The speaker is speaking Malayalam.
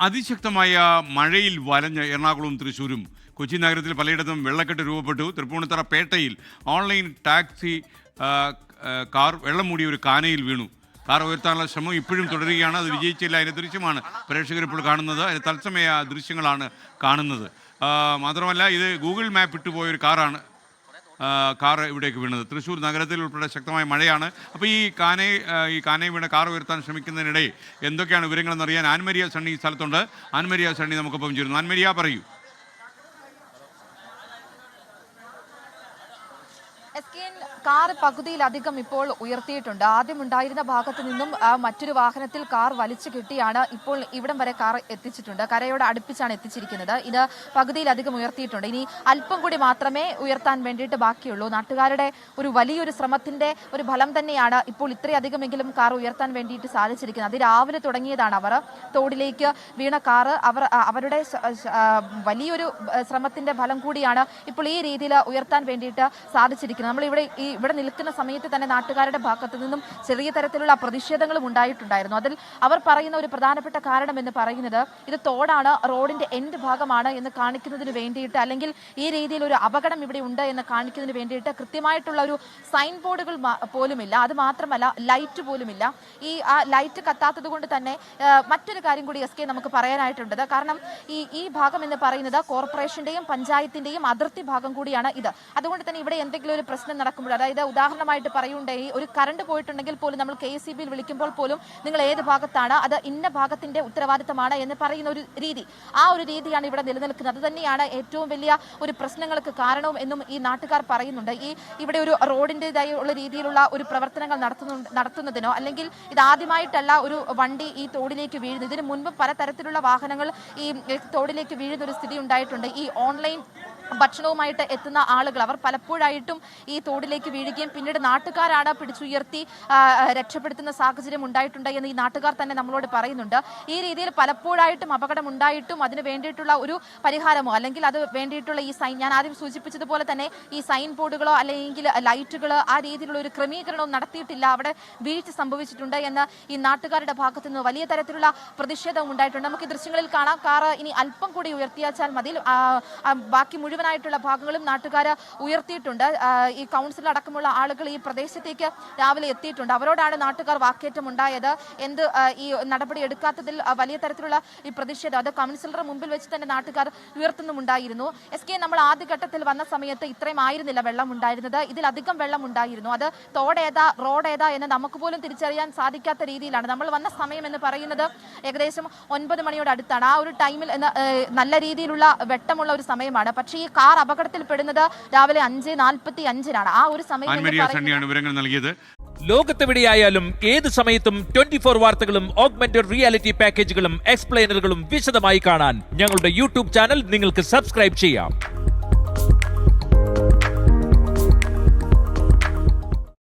അതിശക്തമായ മഴയിൽ വലഞ്ഞ് എറണാകുളവും തൃശ്ശൂരും കൊച്ചി നഗരത്തിൽ പലയിടത്തും വെള്ളക്കെട്ട് രൂപപ്പെട്ടു. തൃപ്പൂണിത്തറ പേട്ടയിൽ ഓൺലൈൻ ടാക്സി കാർ വെള്ളം മൂടിയ ഒരു കാനയിൽ വീണു. കാർ ഉയർത്താനുള്ള ശ്രമം ഇപ്പോഴും തുടരുകയാണ്. അത് വിജയിച്ചില്ല അതിന്റെ ദൃശ്യമാണ് പ്രേക്ഷകർ ഇപ്പോൾ കാണുന്നത്. അതിന്റെ തത്സമയ ദൃശ്യങ്ങളാണ് കാണുന്നത്. മാത്രമല്ല ഇത് ഗൂഗിൾ മാപ്പ് ഇട്ടുപോയ ഒരു കാറാണ്. കാർ ഇവിടേക്ക് വീണത്. തൃശ്ശൂർ നഗരത്തിൽ ഉൾപ്പെടെ ശക്തമായ മഴയാണ്. അപ്പോൾ ഈ കാനെ ഈ കാനെ വീണ കാർ ഉയർത്താൻ ശ്രമിക്കുന്നതിനിടെ എന്തൊക്കെയാണ് വിവരങ്ങളെന്ന് അറിയാൻ ആൻമരിയ സണ്ണി ഈ സ്ഥലത്തുണ്ട്. ആൻമരിയ സണ്ണി നമുക്കൊപ്പം ചേരുന്നു. ആൻമരിയ പറയൂ എസ് കെ എൻ കാർ പകുതിയിലധികം ഇപ്പോൾ ഉയർത്തിയിട്ടുണ്ട്. ആദ്യം ഉണ്ടായിരുന്ന ഭാഗത്ത് നിന്നും മറ്റൊരു വാഹനത്തിൽ കാർ വലിച്ചു കെട്ടിയാണ് ഇപ്പോൾ ഇവിടം വരെ കാർ എത്തിച്ചിട്ടുണ്ട്. കരയോട് അടുപ്പിച്ചാണ് എത്തിച്ചിരിക്കുന്നത്. ഇത് പകുതിയിലധികം ഉയർത്തിയിട്ടുണ്ട്. ഇനി അല്പം കൂടി മാത്രമേ ഉയർത്താൻ വേണ്ടിയിട്ട് ബാക്കിയുള്ളൂ. നാട്ടുകാരുടെ ഒരു വലിയൊരു ശ്രമത്തിന്റെ ഒരു ഫലം തന്നെയാണ് ഇപ്പോൾ ഇത്രയധികമെങ്കിലും കാർ ഉയർത്താൻ വേണ്ടിയിട്ട് സാധിച്ചിരിക്കുന്നത്. അത് രാവിലെ തുടങ്ങിയതാണ് അവർ. തോടിലേക്ക് വീണ കാർ അവർ അവരുടെ വലിയൊരു ശ്രമത്തിന്റെ ഫലം കൂടിയാണ് ഇപ്പോൾ ഈ രീതിയിൽ ഉയർത്താൻ വേണ്ടിയിട്ട് സാധിച്ചിരിക്കുന്നത്. നമ്മൾ ഇവിടെ ഈ ഇവിടെ നിൽക്കുന്ന സമയത്ത് തന്നെ നാട്ടുകാരുടെ ഭാഗത്തു നിന്നും ചെറിയ തരത്തിലുള്ള പ്രതിഷേധങ്ങളും ഉണ്ടായിട്ടുണ്ടായിരുന്നു. അതിൽ അവർ പറയുന്ന ഒരു പ്രധാനപ്പെട്ട കാരണം എന്ന് പറയുന്നത് ഇത് തോടാണ് റോഡിന്റെ എൻഡ് ഭാഗമാണ് എന്ന് കാണിക്കുന്നതിന് വേണ്ടിയിട്ട് അല്ലെങ്കിൽ ഈ രീതിയിൽ ഒരു അപകടം ഇവിടെ ഉണ്ട് എന്ന് കാണിക്കുന്നതിന് വേണ്ടിയിട്ട് കൃത്യമായിട്ടുള്ള ഒരു സൈൻ ബോർഡുകൾ പോലുമില്ല. അത് മാത്രമല്ല ലൈറ്റ് പോലുമില്ല. ഈ ആ ലൈറ്റ് കത്താത്തത് കൊണ്ട് തന്നെ മറ്റൊരു കാര്യം കൂടി എസ് കെ നമുക്ക് പറയാനായിട്ടുണ്ട്. കാരണം ഈ ഈ ഭാഗം എന്ന് പറയുന്നത് കോർപ്പറേഷന്റെയും പഞ്ചായത്തിന്റെയും അതിർത്തി ഭാഗം കൂടിയാണ് ഇത്. അതുകൊണ്ട് തന്നെ ഇവിടെ എന്തെങ്കിലും ഒരു പ്രശ്നം നടക്കുമ്പോൾ അതായത് ഉദാഹരണമായിട്ട് പറയുണ്ടെങ്കിൽ ഒരു കറണ്ട് പോയിട്ടുണ്ടെങ്കിൽ പോലും നമ്മൾ കെ എസ് വിളിക്കുമ്പോൾ പോലും നിങ്ങൾ ഏത് ഭാഗത്താണ് അത് ഇന്ന ഭാഗത്തിന്റെ ഉത്തരവാദിത്തമാണ് എന്ന് പറയുന്ന ഒരു രീതി. ആ ഒരു രീതിയാണ് ഇവിടെ നിലനിൽക്കുന്നത്. അത് തന്നെയാണ് ഏറ്റവും വലിയ ഒരു പ്രശ്നങ്ങൾക്ക് കാരണവും എന്നും ഈ നാട്ടുകാർ പറയുന്നുണ്ട്. ഈ ഇവിടെ ഒരു റോഡിന്റെതായ രീതിയിലുള്ള ഒരു പ്രവർത്തനങ്ങൾ നടത്തുന്നു നടത്തുന്നതിനോ അല്ലെങ്കിൽ ഇത് ആദ്യമായിട്ടല്ല ഒരു വണ്ടി ഈ തോടിലേക്ക് വീഴുന്നത്. ഇതിന് മുൻപ് പലതരത്തിലുള്ള വാഹനങ്ങൾ ഈ തോടിലേക്ക് വീഴുന്ന ഒരു സ്ഥിതി ഉണ്ടായിട്ടുണ്ട്. ഈ ഓൺലൈൻ ഭക്ഷണവുമായിട്ട് എത്തുന്ന ആളുകൾ. അവർ പലപ്പോഴായിട്ടും ഈ തോടിലേക്ക് വീഴുകയും പിന്നീട് നാട്ടുകാരാണ് പിടിച്ചുയർത്തി രക്ഷപ്പെടുത്തുന്ന സാഹചര്യം ഉണ്ടായിട്ടുണ്ട് എന്ന് ഈ നാട്ടുകാർ തന്നെ നമ്മളോട് പറയുന്നുണ്ട്. ഈ രീതിയിൽ പലപ്പോഴായിട്ടും അപകടം ഉണ്ടായിട്ടും അതിന് വേണ്ടിയിട്ടുള്ള ഒരു പരിഹാരമോ അല്ലെങ്കിൽ അത് വേണ്ടിയിട്ടുള്ള ഈ സൈൻ ഞാൻ ആദ്യം സൂചിപ്പിച്ചതുപോലെ തന്നെ ഈ സൈൻ ബോർഡുകളോ അല്ലെങ്കിൽ ലൈറ്റുകളോ ആ രീതിയിലുള്ള ഒരു ക്രമീകരണവും നടത്തിയിട്ടില്ല. അവിടെ വീഴ്ച സംഭവിച്ചിട്ടുണ്ട് എന്ന് ഈ നാട്ടുകാരുടെ ഭാഗത്തു നിന്ന് വലിയ തരത്തിലുള്ള പ്രതിഷേധവും ഉണ്ടായിട്ടുണ്ട്. നമുക്ക് ദൃശ്യങ്ങളിൽ കാണാം. കാർ ഇനി അല്പം കൂടി ഉയർത്തിയാച്ചാൽ മതി ബാക്കി ബാക്കി മുഴുവനായിട്ടുള്ള ഭാഗങ്ങളും നാട്ടുകാർ ഉയർത്തിയിട്ടുണ്ട്. ഈ കൗൺസിൽ അടക്കമുള്ള ആളുകൾ ഈ പ്രദേശത്തേക്ക് രാവിലെ എത്തിയിട്ടുണ്ട്. അവരോടാണ് നാട്ടുകാർ വാക്കേറ്റം ഉണ്ടായത് എന്ത് ഈ നടപടി എടുക്കാത്തതിൽ വലിയ തരത്തിലുള്ള ഈ പ്രതിഷേധം അത് കൗൺസിലറുടെ മുമ്പിൽ വെച്ച് തന്നെ നാട്ടുകാർ ഉയർത്തുന്നുമുണ്ടായിരുന്നു. എസ് കെ നമ്മൾ ആദ്യഘട്ടത്തിൽ വന്ന സമയത്ത് ഇത്രയും ആയിരുന്നില്ല വെള്ളം ഉണ്ടായിരുന്നത്. ഇതിലധികം വെള്ളം ഉണ്ടായിരുന്നു. അത് തോടേതാ റോഡേതാ എന്ന് നമുക്ക് പോലും തിരിച്ചറിയാൻ സാധിക്കാത്ത രീതിയിലാണ്. നമ്മൾ വന്ന സമയം എന്ന് പറയുന്നത് ഏകദേശം ഒൻപത് മണിയോട് അടുത്താണ്. ആ ഒരു ടൈമിൽ നല്ല രീതിയിലുള്ള വെട്ടമുള്ള ഒരു സമയമാണ്. പക്ഷേ കാർ അപകടത്തിൽപ്പെടുന്നത് രാവിലെ അഞ്ച് നാൽപ്പത്തി അഞ്ചിനാണ്. ആ ഒരു സമയം എന്ന് ആൻമരിയ പറയുന്നത് വിവരങ്ങൾ നൽകിയത്. ലോകത്തെവിടെയായാലും ഏത് സമയത്തും ട്വന്റി ഫോർ വാർത്തകളും ഓഗ്മെന്റഡ് റിയാലിറ്റി പാക്കേജുകളും എക്സ്പ്ലെയിനറുകളും വിശദമായി കാണാൻ ഞങ്ങളുടെ യൂട്യൂബ് ചാനൽ നിങ്ങൾക്ക് സബ്സ്ക്രൈബ് ചെയ്യാം.